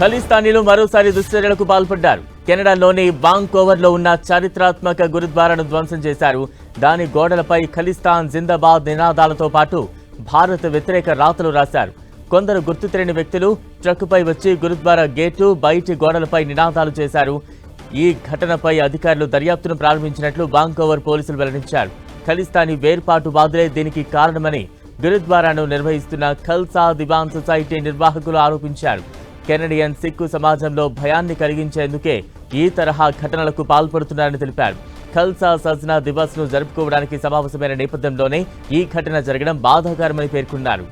ఖలిస్తానీలు మరోసారి దుశ్చర్యలకు పాల్పడ్డారు. కెనడాలోని వాంకోవర్లో ఉన్న చారిత్రాత్మక గురుద్వారాను ధ్వంసం చేశారు. దాని గోడలపై ఖలిస్తాన్ జిందాబాద్ నినాదాలతో పాటు భారత్ వ్యతిరేక రాతలు రాశారు. కొందరు గుర్తు తెలియని వ్యక్తులు ట్రక్కుపై వచ్చి గురుద్వారా గేటు బయటి గోడలపై నినాదాలు చేశారు. ఈ ఘటనపై అధికారులు దర్యాప్తును ప్రారంభించినట్లు బాంకోవర్ పోలీసులు వెల్లడించారు. ఖలిస్తానీ వేర్పాటువాదులే దీనికి కారణమని గురుద్వారాను నిర్వహిస్తున్న ఖల్సా దివాన్ సొసైటీ నిర్వాహకులు ఆరోపించారు. కెనడియన్ సిక్కు సమాజంలో భయాన్ని కలిగించేందుకే ఈ తరహా ఘటనలకు పాల్పడుతున్నారని తెలిపారు. ఖల్సా సజ్నా దివస్ను జరుపుకోవడానికి సమావేశమైన నేపథ్యంలోనే ఈ ఘటన జరగడం బాధాకరమని పేర్కొన్నారు.